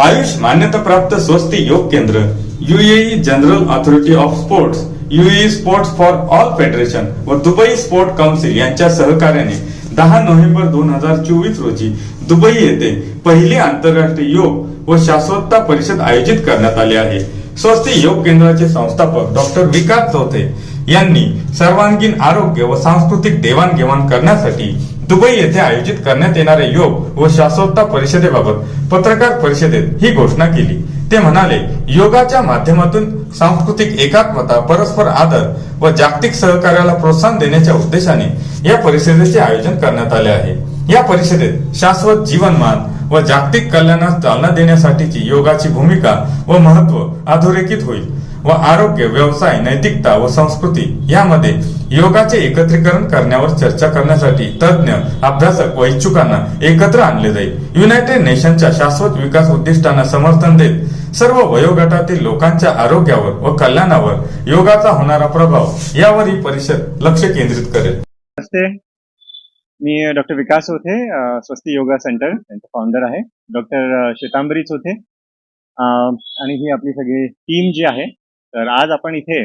आयुष मान्यताप्राप्त स्वस्ती योग केंद्र UAE general authority of sports UAE sports for all federation व दुबई स्पोर्ट काउन्सिल यांच्या सहकार्याने दहा नोव्हेंबर दोन हजार चोवीस रोजी दुबई येथे पहिली आंतरराष्ट्रीय योग व शाश्वतता परिषद आयोजित करण्यात आली आहे. स्वस्ती योग केंद्राचे संस्थापक डॉक्टर विकास चौथे यांनी सर्वांगीण आरोग्य व सांस्कृतिक देवाणघेवाण करण्यासाठी दुबई येथे आयोजित करण्यात येणारे योग व शाश्वतता परिषदेबाबत पत्रकार परिषदेत ही घोषणा केली. ते म्हणाले योगाच्या माध्यमातून सांस्कृतिक एकात्मता परस्पर आदर व जागतिक सहकार्याला प्रोत्साहन देण्याच्या उद्देशाने या परिषदेचे आयोजन करण्यात आले आहे. या परिषदेत शाश्वत जीवनमान व जागतिक कल्याणास चालना देण्यासाठीची योगाची भूमिका व महत्त्व अधोरेखित होईल व आरोग्य व्यवसाय नैतिकता व संस्कृती यामध्ये योगाचे एकत्रीकरण करण्यावर चर्चा करण्यासाठी तज्ज्ञ अभ्यासक व इच्छुकांना एकत्र आणले जाईल. युनायटेड नेशनच्या शाश्वत विकास उद्दिष्टांना समर्थन देत सर्व वयोगटातील लोकांच्या आरोग्यावर व कल्याणावर योगाचा होणारा प्रभाव यावर ही परिषद लक्ष केंद्रित करेल. नमस्ते. मी डॉक्टर विकास होते स्वस्ती योगा सेंटर त्यांचा फाउंडर आहे. डॉक्टर शेतांबरीच होते आणि ही आपली सगळी टीम जी आहे तर आज आपण इथे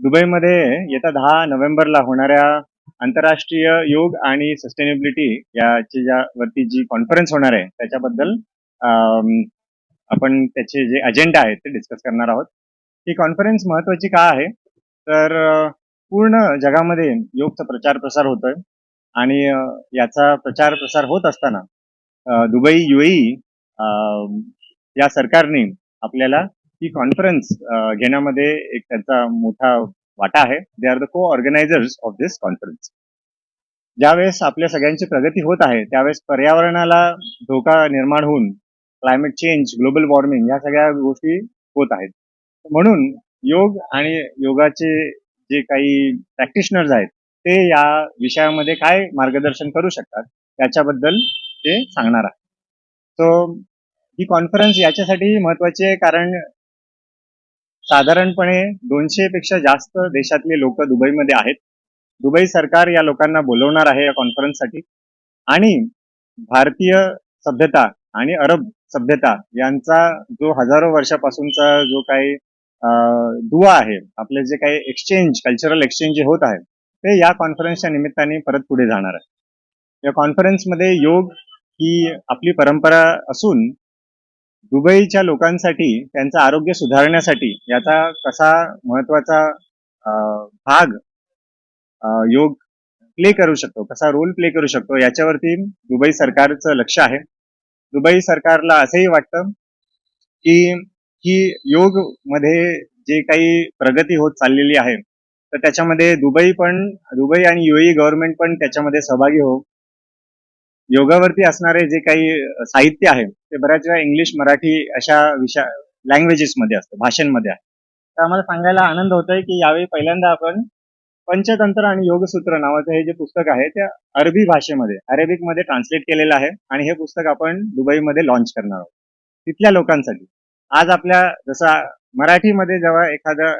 दुबईमध्ये येत्या दहा नोव्हेंबरला होणाऱ्या आंतरराष्ट्रीय योग आणि सस्टेनेबिलिटी याची ज्या वरती जी कॉन्फरन्स होणार आहे त्याच्याबद्दल आपण त्याचे जे अजेंडा आहेत ते डिस्कस करणार आहोत. ही कॉन्फरन्स महत्वाची का आहे? तर पूर्ण जगामध्ये योगचा प्रचार प्रसार होतोय आणि याचा प्रचार प्रसार होत असताना दुबई युएई या सरकारने आपल्याला ही कॉन्फरन्स घेण्यामध्ये एक त्यांचा मोठा वाटा आहे. They are the co-organizers of this conference ज्यावेळेस आपल्या सगळ्यांची प्रगती होत आहे त्यावेळेस पर्यावरणाला धोका निर्माण होऊन क्लायमेट चेंज ग्लोबल वॉर्मिंग या सगळ्या गोष्टी होत आहेत. म्हणून योग आणि योगाचे जे काही प्रॅक्टिशनर्स आहेत ते या विषयामध्ये काय मार्गदर्शन करू शकतात त्याच्याबद्दल ते सांगणार आहे. सो ही कॉन्फरन्स याच्यासाठी महत्वाची आहे कारण साधारणपणे दोनशे पेक्षा जास्त देशातले लोक दुबईमध्ये आहेत. दुबई सरकार या लोकांना बोलवणार आहे या कॉन्फरन्ससाठी आणि भारतीय सभ्यता आणि अरब सभ्यता यांचा जो हजारो वर्षापासूनचा जो काही दुवा आहे आपले जे काही एक्सचेंज कल्चरल एक्सचेंज जे होत आहे ते या कॉन्फरन्सच्या निमित्ताने परत पुढे जाणार आहे. या कॉन्फरन्समध्ये योग ही आपली परंपरा असून दुबईच्या लोकांसाठी त्यांचं आरोग्य सुधारण्यासाठी याचा कसा महत्त्वाचा भाग योग प्ले करू शकतो कसा रोल प्ले करू शकतो याच्यावरती दुबई सरकारचं लक्ष आहे. दुबई सरकारला असंही वाटतं की ही योगमध्ये जे काही प्रगती होत चाललेली आहे तर त्याच्यामध्ये दुबई पण दुबई आणि युएई गव्हर्नमेंट पण त्याच्यामध्ये सहभागी हो योगावरती असणारे जे काही साहित्य आहे ते बऱ्याच वेळा इंग्लिश मराठी अशा विषय लँग्वेजेस मध्ये असतं भाषांमध्ये आहे. तर आम्हाला सांगायला आनंद होतोय की यावेळी पहिल्यांदा आपण पंचतंत्र आणि योगसूत्र नावाचं हे जे पुस्तक आहे ते अरबी भाषेमध्ये अरेबिकमध्ये ट्रान्सलेट केलेलं आहे आणि हे पुस्तक आपण दुबईमध्ये लॉन्च करणार आहोत. तिथल्या लोकांसाठी. आज आपल्या जसा मराठीमध्ये जेव्हा एखादा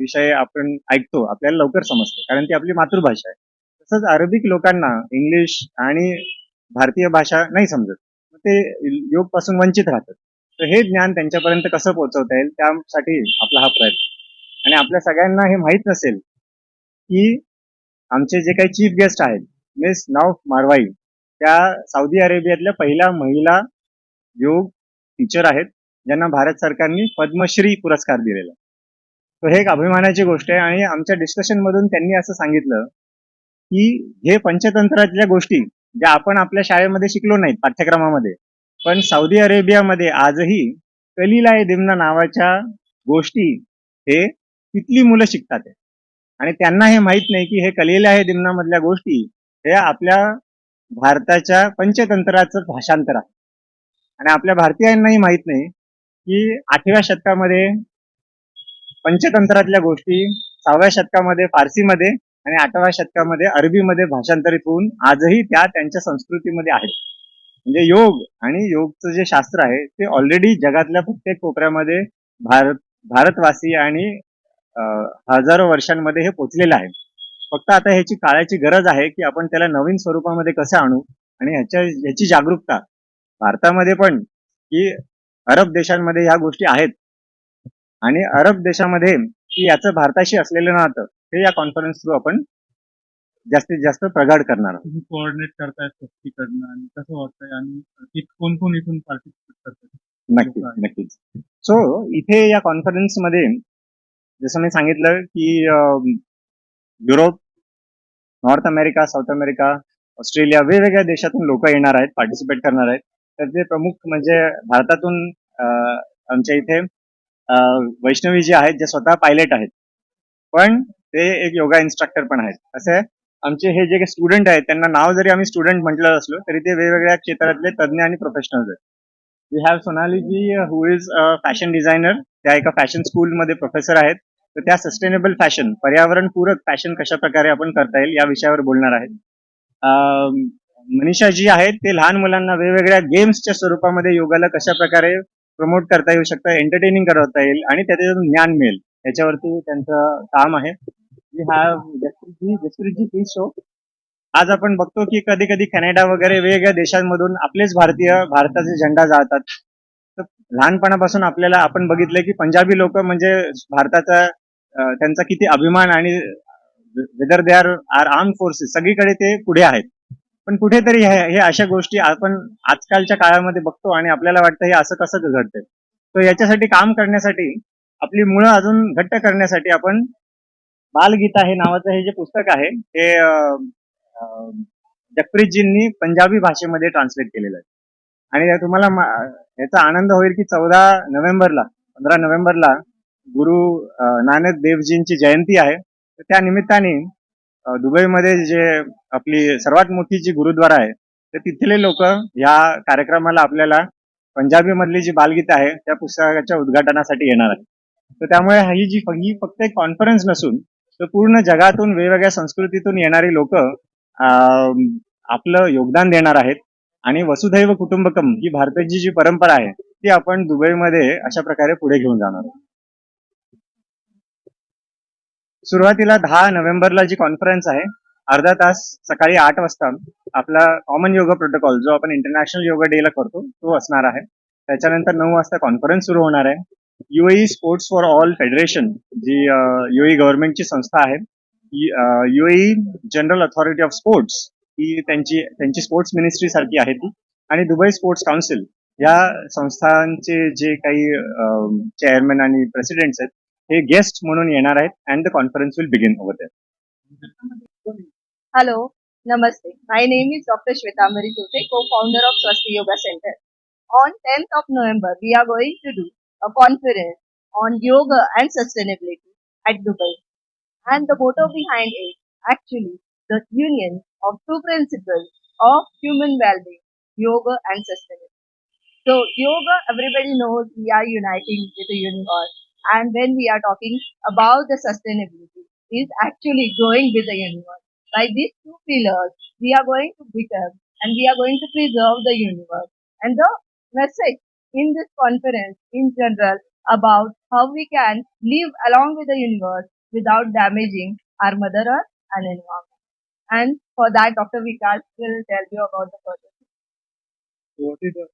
विषय आपण ऐकतो आपल्याला लवकर समजतो कारण ती आपली मातृभाषा आहे. तसंच अरबिक लोकांना इंग्लिश आणि भारतीय भाषा नाही समजत. मग ते योगपासून वंचित राहतात. तर हे ज्ञान त्यांच्यापर्यंत कसं पोहोचवता येईल त्यासाठी आपला हा प्रयत्न. आणि आपल्या सगळ्यांना हे माहीत नसेल की आमचे जे काही चीफ गेस्ट आहेत मिस नाव मारवाई त्या साऊदी अरेबियातल्या पहिल्या महिला योग टीचर आहेत ज्यांना भारत सरकारने पद्मश्री पुरस्कार दिलेला तर हे एक अभिमानाची गोष्ट आहे आणि आमच्या डिस्कशन मधून त्यांनी असं सांगितलं की हे पंचतंत्रातल्या गोष्टी ज्या आपण आपल्या शाळेमध्ये शिकलो नाहीत पाठ्यक्रमामध्ये. पण सौदी अरेबियामध्ये आजही कलीला ए दिमना नावाच्या गोष्टी हे तिथली मुलं शिकतात आणि त्यांना हे माहीत नाही की हे कलीला हे दिमना मधल्या गोष्टी हे आपल्या भारताच्या पंचतंत्राचं भाषांतर आहे. आणि आपल्या भारतीयांनाही माहीत नाही की आठव्या शतकामध्ये पंचतंत्रातल्या गोष्टी सहाव्या शतकामध्ये फारसीमध्ये आणि आठव्या शतकामध्ये अरबीमध्ये भाषांतरित होऊन आजही त्या त्यांच्या संस्कृतीमध्ये आहेत. म्हणजे योग आणि योगचं जे शास्त्र आहे ते ऑलरेडी जगातल्या प्रत्येक कोपऱ्यामध्ये भारत भारतवासी आणि हजारो वर्षांमध्ये हे पोचलेलं आहे. फक्त आता ह्याची काळाची गरज आहे की आपण त्याला नवीन स्वरूपामध्ये कसं आणू आणि ह्याच्या ह्याची जागरूकता. भारतामध्ये पण की अरब देशांमध्ये ह्या गोष्टी आहेत. आणि अरब देशामध्ये की याचं भारताशी असलेलं नातं हे या कॉन्फरन्स थ्रू आपण जास्तीत जास्त प्रगाढ करणार आहोत. तुम्ही कोऑर्डिनेट करताय तिकडनं आणि कसं वाटतंय आणि कोण कोण इथून पार्टिसिपेट करताय? नक्कीच नक्कीच. सो इथे या कॉन्फरन्समध्ये जसं मी सांगितलं की Europe North America South America Australia वेगवेगळ्या देशातून लोक येणार आहेत पार्टिसिपेट करणार आहेत. त्याचे प्रमुख म्हणजे भारतातून आमच्या इथे वैष्णवी जी आहेत जे स्वतः पायलट आहेत. पण ते एक योगा इन्स्ट्रक्टर पण आहेत. असं आहे. आमचे हे जे स्टुडंट आहेत त्यांना नाव जरी आम्ही स्टुडंट म्हटलं असलो तरी ते वेगवेगळ्या क्षेत्रातले तज्ज्ञ आणि प्रोफेशनल्स आहेत. We have सोनालीजी who is fashion designer त्या एका फॅशन स्कूलमध्ये प्रोफेसर आहेत. तर त्या सस्टेनेबल फॅशन पर्यावरणपूरक फॅशन कशा प्रकारे आपण करता येईल या विषयावर बोलणार आहेत. मनीषा जी आहेत ते लहान मुलांना वेगवेगळ्या गेम्सच्या स्वरूपामध्ये योगाला कशा प्रकारे प्रमोट करता येऊ शकतं एंटरटेनिंग करता येईल आणि त्याच्यातून ज्ञान मिळेल. याच्यावरती त्यांचं काम आहे. वी हॅव जसप्रीतजी जसप्रीतजी प्लीज शो आज आपण बघतो की कधी कधी कॅनडा वगैरे वेगवेगळ्या देशांमधून आपलेच भारतीय भारताचे झेंडा जाळतात. तर लहानपणापासून आपल्याला आपण बघितलं की पंजाबी लोक म्हणजे भारताचा त्यांचा किती अभिमान आणि whether they are are arm forces सगळीकडे ते पुढे आहेत. पण कुठेतरी हे हे अशा गोष्टी आपण आजकालच्या काळामध्ये बघतो आणि आपल्याला वाटतं हे असं कसं घडतंय. तर याच्यासाठी काम करण्यासाठी आपली मुळं अजून घट्ट करण्यासाठी आपण बालगीता हे नावाचं हे जे पुस्तक आहे हे जगप्रीतजींनी पंजाबी भाषेमध्ये ट्रान्सलेट केलेलं आहे. आणि तुम्हाला याचा आनंद होईल की चौदा नोव्हेंबरला पंधरा नोव्हेंबरला गुरु नानक देवजींची जयंती आहे. तर त्या निमित्ताने दुबईमध्ये जे आपली सर्वात मोठी जी गुरुद्वारा आहे तर तिथले लोक या कार्यक्रमाला आपल्याला पंजाबी मधली जी बालगीता आहे त्या पुस्तकाच्या उद्घाटनासाठी येणार आहे तर त्यामुळे ही जी ही फक्त एक कॉन्फरन्स नसून तर पूर्ण जगातून वेगवेगळ्या संस्कृतीतून येणारी लोक आपलं योगदान देणार आहेत. आणि वसुधैव कुटुंबकम ही भारताची जी परंपरा आहे ती आपण दुबईमध्ये अशा प्रकारे पुढे घेऊन जाणार आहोत. सुरुवातीला दहा नोव्हेंबरला जी कॉन्फरन्स आहे अर्धा तास सकाळी आठ वाजता आपला कॉमन योगा प्रोटोकॉल जो आपण इंटरनॅशनल योगा डेला करतो तो असणार आहे. त्याच्यानंतर नऊ वाजता कॉन्फरन्स सुरू होणार आहे. UAE sports for all federation G UAE गव्हर्नमेंटची संस्था आहे UAE general authority of sports ही त्यांची त्यांची स्पोर्ट्स मिनिस्ट्री सारखी आहे ती आणि दुबई स्पोर्ट्स काउन्सिल या संस्थांचे जे काही चेअरमॅन आणि प्रेसिडेंट्स आहेत हे गेस्ट म्हणून येणार आहेत and the conference will begin over there namaste Namaste. My name is Dr. Shwetamari Tute, co-founder of Swasti Yoga Center. On 10th of November, we are going to a conference on yoga and sustainability at Dubai. And the motto behind it, actually, the union of two principles of human well-being, yoga and sustainability. So, yoga, everybody knows we are uniting with the universe. And when we are talking about the sustainability, is actually going with the universe. By these two pillars, we are going to become and we are going to preserve the universe. And the message in this conference in general about how we can live along with the universe without damaging our mother earth and environment. And for that, Dr. Vikas will tell you about the further. What is the